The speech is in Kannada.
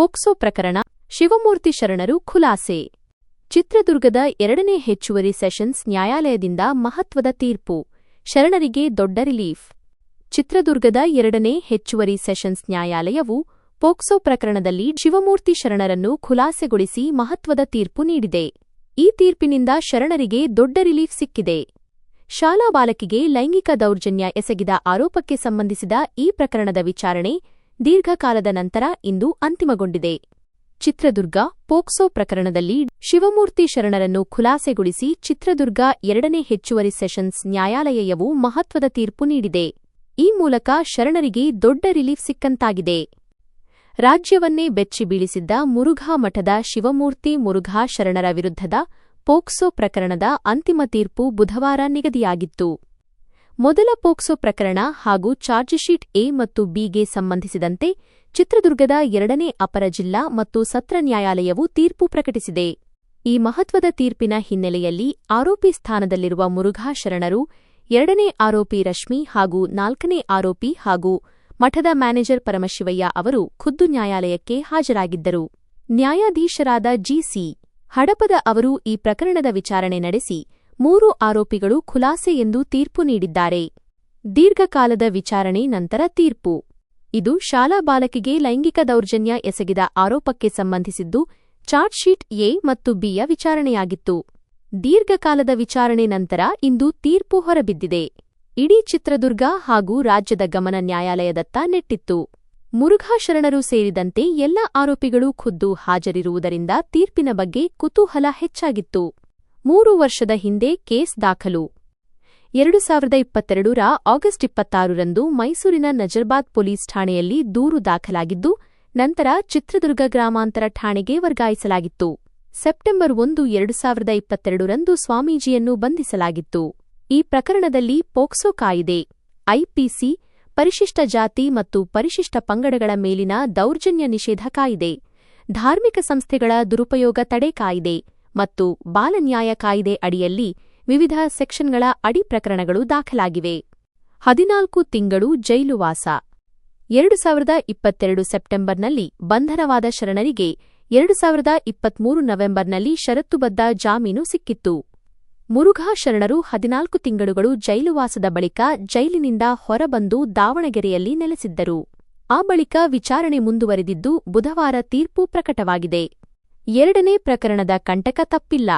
ಪೋಕ್ಸೋ ಪ್ರಕರಣ ಶಿವಮೂರ್ತಿ ಶರಣರು ಖುಲಾಸೆ. ಚಿತ್ರದುರ್ಗದ ಎರಡನೇ ಹೆಚ್ಚುವರಿ ಸೆಷನ್ಸ್ ನ್ಯಾಯಾಲಯದಿಂದ ಮಹತ್ವದ ತೀರ್ಪು. ಶರಣರಿಗೆ ದೊಡ್ಡ ರಿಲೀಫ್. ಚಿತ್ರದುರ್ಗದ ಎರಡನೇ ಹೆಚ್ಚುವರಿ ಸೆಷನ್ಸ್ ನ್ಯಾಯಾಲಯವು ಪೋಕ್ಸೋ ಪ್ರಕರಣದಲ್ಲಿ ಶಿವಮೂರ್ತಿ ಶರಣರನ್ನು ಖುಲಾಸೆಗೊಳಿಸಿ ಮಹತ್ವದ ತೀರ್ಪು ನೀಡಿದೆ. ಈ ತೀರ್ಪಿನಿಂದ ಶರಣರಿಗೆ ದೊಡ್ಡ ರಿಲೀಫ್ ಸಿಕ್ಕಿದೆ. ಶಾಲಾ ಬಾಲಕಿಗೆ ಲೈಂಗಿಕ ದೌರ್ಜನ್ಯ ಎಸಗಿದ ಆರೋಪಕ್ಕೆ ಸಂಬಂಧಿಸಿದ ಈ ಪ್ರಕರಣದ ವಿಚಾರಣೆ ದೀರ್ಘಕಾಲದ ನಂತರ ಇಂದು ಅಂತಿಮಗೊಂಡಿದೆ. ಚಿತ್ರದುರ್ಗ ಪೋಕ್ಸೋ ಪ್ರಕರಣದಲ್ಲಿ ಶಿವಮೂರ್ತಿ ಶರಣರನ್ನು ಖುಲಾಸೆಗೊಳಿಸಿ ಚಿತ್ರದುರ್ಗ ಎರಡನೇ ಹೆಚ್ಚುವರಿ ಸೆಷನ್ಸ್ ನ್ಯಾಯಾಲಯವು ಮಹತ್ವದ ತೀರ್ಪು ನೀಡಿದೆ. ಈ ಮೂಲಕ ಶರಣರಿಗೆ ದೊಡ್ಡ ರಿಲೀಫ್ ಸಿಕ್ಕಂತಾಗಿದೆ. ರಾಜ್ಯವನ್ನೇ ಬೆಚ್ಚಿ ಬೀಳಿಸಿದ್ದ ಮುರುಘಾ ಮಠದ ಶಿವಮೂರ್ತಿ ಮುರುಘಾ ಶರಣರ ವಿರುದ್ಧದ ಪೋಕ್ಸೋ ಪ್ರಕರಣದ ಅಂತಿಮ ತೀರ್ಪು ಬುಧವಾರ ನಿಗದಿಯಾಗಿತ್ತು. ಮೊದಲ ಪೋಕ್ಸೋ ಪ್ರಕರಣ ಹಾಗೂ ಚಾರ್ಜ್ಶೀಟ್ ಎ ಮತ್ತು ಬಿಗೆ ಸಂಬಂಧಿಸಿದಂತೆ ಚಿತ್ರದುರ್ಗದ ಎರಡನೇ ಅಪರ ಜಿಲ್ಲಾ ಮತ್ತು ಸತ್ರ ನ್ಯಾಯಾಲಯವು ತೀರ್ಪು ಪ್ರಕಟಿಸಿದೆ. ಈ ಮಹತ್ವದ ತೀರ್ಪಿನ ಹಿನ್ನೆಲೆಯಲ್ಲಿ ಆರೋಪಿ ಸ್ಥಾನದಲ್ಲಿರುವ ಮುರುಘಾ ಶರಣರು, ಎರಡನೇ ಆರೋಪಿ ರಶ್ಮಿ ಹಾಗೂ ನಾಲ್ಕನೇ ಆರೋಪಿ ಹಾಗೂ ಮಠದ ಮ್ಯಾನೇಜರ್ ಪರಮಶಿವಯ್ಯ ಅವರು ಖುದ್ದು ನ್ಯಾಯಾಲಯಕ್ಕೆ ಹಾಜರಾಗಿದ್ದರು. ನ್ಯಾಯಾಧೀಶರಾದ ಜಿಸಿ ಹಡಪದ ಅವರು ಈ ಪ್ರಕರಣದ ವಿಚಾರಣೆ ನಡೆಸಿ ಮೂರು ಆರೋಪಿಗಳು ಖುಲಾಸೆ ಎಂದು ತೀರ್ಪು ನೀಡಿದ್ದಾರೆ. ದೀರ್ಘಕಾಲದ ವಿಚಾರಣೆ ನಂತರ ತೀರ್ಪು. ಇದು ಶಾಲಾ ಬಾಲಕಿಗೆ ಲೈಂಗಿಕ ದೌರ್ಜನ್ಯ ಎಸಗಿದ ಆರೋಪಕ್ಕೆ ಸಂಬಂಧಿಸಿದ್ದು ಚಾರ್ಜ್ಶೀಟ್ ಎ ಮತ್ತು ಬಿಯ ವಿಚಾರಣೆಯಾಗಿತ್ತು. ದೀರ್ಘಕಾಲದ ವಿಚಾರಣೆ ನಂತರ ಇಂದು ತೀರ್ಪು ಹೊರಬಿದ್ದಿದೆ. ಇಡೀ ಚಿತ್ರದುರ್ಗ ಹಾಗೂ ರಾಜ್ಯದ ಗಮನ ನ್ಯಾಯಾಲಯದತ್ತ ನೆಟ್ಟಿತ್ತು. ಮುರುಘಾ ಶರಣರು ಸೇರಿದಂತೆ ಎಲ್ಲ ಆರೋಪಿಗಳು ಖುದ್ದು ಹಾಜರಿರುವುದರಿಂದ ತೀರ್ಪಿನ ಬಗ್ಗೆ ಕುತೂಹಲ ಹೆಚ್ಚಾಗಿತ್ತು. ಮೂರು ವರ್ಷದ ಹಿಂದೆ ಕೇಸ್ ದಾಖಲು. ಎರಡು ಸಾವಿರದ ಇಪ್ಪತ್ತೆರಡರ ಆಗಸ್ಟ್ ಇಪ್ಪತ್ತಾರರಂದು ಮೈಸೂರಿನ ನಜರ್ಬಾದ್ ಪೊಲೀಸ್ ಠಾಣೆಯಲ್ಲಿ ದೂರು ದಾಖಲಾಗಿದ್ದು, ನಂತರ ಚಿತ್ರದುರ್ಗ ಗ್ರಾಮಾಂತರ ಠಾಣೆಗೆ ವರ್ಗಾಯಿಸಲಾಗಿತ್ತು. ಸೆಪ್ಟೆಂಬರ್ ಒಂದು, ಎರಡು ಸಾವಿರದ ಇಪ್ಪತ್ತೆರಡರಂದು ಸ್ವಾಮೀಜಿಯನ್ನು ಬಂಧಿಸಲಾಗಿತ್ತು. ಈ ಪ್ರಕರಣದಲ್ಲಿ ಪೋಕ್ಸೋ ಕಾಯಿದೆ. ಐಪಿಸಿ, ಪರಿಶಿಷ್ಟ ಜಾತಿ ಮತ್ತು ಪರಿಶಿಷ್ಟ ಪಂಗಡಗಳ ಮೇಲಿನ ದೌರ್ಜನ್ಯ ನಿಷೇಧ ಕಾಯಿದೆ. ಧಾರ್ಮಿಕ ಸಂಸ್ಥೆಗಳ ದುರುಪಯೋಗ ತಡೆ ಕಾಯಿದೆ. ಮತ್ತು ಬಾಲನ್ಯಾಯ ಕಾಯಿದೆ ಅಡಿಯಲ್ಲಿ ವಿವಿಧ ಸೆಕ್ಷನ್ಗಳ ಅಡಿ ಪ್ರಕರಣಗಳು ದಾಖಲಾಗಿವೆ. ಹದಿನಾಲ್ಕು ತಿಂಗಳು ಜೈಲುವಾಸ ಎರಡು ಸಾವಿರದ ಇಪ್ಪತ್ತೆರಡು ಸೆಪ್ಟೆಂಬರ್ನಲ್ಲಿ ಬಂಧನವಾದ ಶರಣರಿಗೆ ಎರಡು ಸಾವಿರದ ಇಪ್ಪತ್ಮೂರು ನವೆಂಬರ್ನಲ್ಲಿ ಷರತ್ತುಬದ್ಧ ಜಾಮೀನು ಸಿಕ್ಕಿತ್ತು. ಮುರುಘಾ ಶರಣರು ಹದಿನಾಲ್ಕು ತಿಂಗಳುಗಳು ಜೈಲುವಾಸದ ಬಳಿಕ ಜೈಲಿನಿಂದ ಹೊರಬಂದು ದಾವಣಗೆರೆಯಲ್ಲಿ ನೆಲೆಸಿದ್ದರು. ಆ ಬಳಿಕ ವಿಚಾರಣೆ ಮುಂದುವರೆದಿದ್ದು ಬುಧವಾರ ತೀರ್ಪು ಪ್ರಕಟವಾಗಿದೆ. ಎರಡನೇ ಪ್ರಕರಣದ ಕಂಟಕ ತಪ್ಪಿಲ್ಲ.